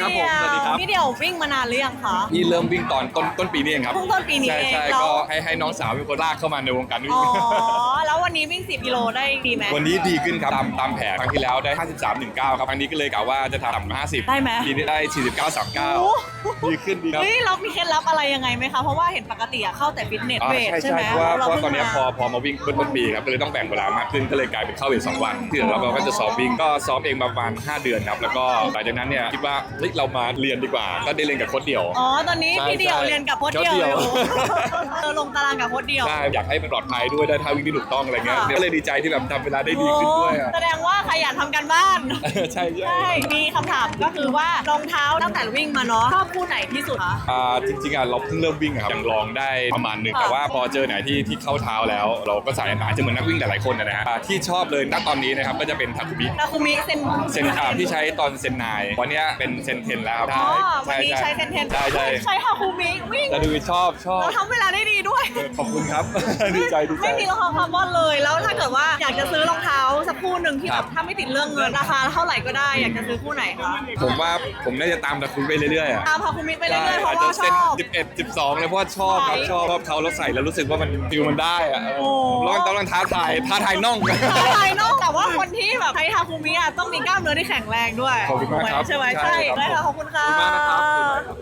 ครับผมสวัสดีครับ พี่เดียววิ่งมานานหรือยังคะพี่เริ่มวิ่งตอนต้นต้นปีนี้เองครับเพิ่งต้นปีนี้ใช่เองใช่แล้วก็ให้ให้น้องสาวเป็นคนลากเข้ามาในวงการวิ่อ๋งอแล้ววั นนี้วิ่ง10กิโลได้ดีไหม วันนี้ดีขึ้นครับ ตามตามแผนครั้งที่แล้วได้ 53 19 ครับ ครั้งนี้ก็เลยกะว่าจะทำ50ได้ไหม ทีนี้ได้ 49โอ้39ดีขึ้นดีครับ เฮ้ยเรามีเคล็ดลับอะไรยังไงไหมคะ เพราะว่าเห็นปกติอะเข้าแต่ฟิตเนสอ่าเวทใช่ใช่ใช่ไหมเพราะว่าเพเราราะว่าเพิ่งตอนเนี้ยมาพอพอมาวิ่งต้นต้นปีครับก็เลยต้องแบ่งเวลามากขึ้นก็เลยกลายเป็นเข้าเวทสองวันที่เหลือเราก็จะซ้อมวิ่งก็ซ้อมเองประมาณ5เดือนครับแล้วก็หลังจากนั้นเนี่ยคิดว่าเฮ้ยเรามาเรียนดีกว่า ก็ได้เรียนกับโค้ชเดี่ยว อ๋อ ตอนนี้ใช่พี่เดียวใช่เรียนกับโค้ชโค้ชเดียวเดี่อยวยู่เออลงตารางกับโค้ชเดียว ใช่อยากให้มันปลอดภัยด้วยได้ท่าวิ่งที่ถูกต้องอะไรเงี้ยค่ะ ก็เลยดีใจที่แบบทำเวลาได้ดีขึ้นด้วยอะแสดงว่าขยันทำกันบ้าน ใช่ใช่ ใช่ มีคำถามก็คือว่ารองเท้าตั้งแต่วิ่งมาเนาะชอบคู่ไหนที่สุดคะ อ่าจริงๆอะเราเพิ่งเริ่มวิ่งอะครับยังลองได้ประมาณหนึ่งค่ะแต่ว่าพอเจอไหนที่ที่เข้าเท้าแล้ว เราก็ใส่อาจจะเหมือนนักวิ่งหลายๆคนนะฮะอ่าที่ชอบเลยณตอนนี้นะครับก็จะเป็นทาคุมินาคุมิเซน เซนอ่าที่ใช้ตอนเซนนายวันเนี้ยเป็นเซนเทนแล้วอ๋อวันนี้ใช้เซนเทนใช่ใช่ใช้ฮาคุมิวิ่งแต่ดูชอบชอบเราทำเวลาได้ดีด้วยเออขอบคุณครับ ดีใจดีใจ ไม่มีรองเท้าคาร์บอนเลยแล้วถ้าเกิดว่าอยากจะซื้อรองเท้าสักคู่หนึ่งที่คแบรับบ ถ้าไม่ติดเรื่องเงินราคาเท่าไหร่ก็ได้อยากจะซื้อคู่ไหนคะผมว่าผมน่าจะตามตะคุยไปเรื่อยๆอะตามฮาคุมิไปเรื่ใช่อยๆเพอาจราะจะว่าชเส้นอบ11 12เลยเพราะว่าชอบครับใช่ชอบชอบเขาแล้วใส่แล้วรู้สึกว่ามันฟิลมันได้อะโอ้ ลองต้องลองท้าทายท้าทายน่องท้าทายเนอะแต่ว่าคนที่แบบใช้ฮาคุมิอะต้องมีกล้ามเนื้อที่แข็งแรงด้วยขอบคุณมากครับใช่ไหมใช่ใช่ครับได้ค่ะขอบคุณค่ะ ขอบคุณมากนะครับ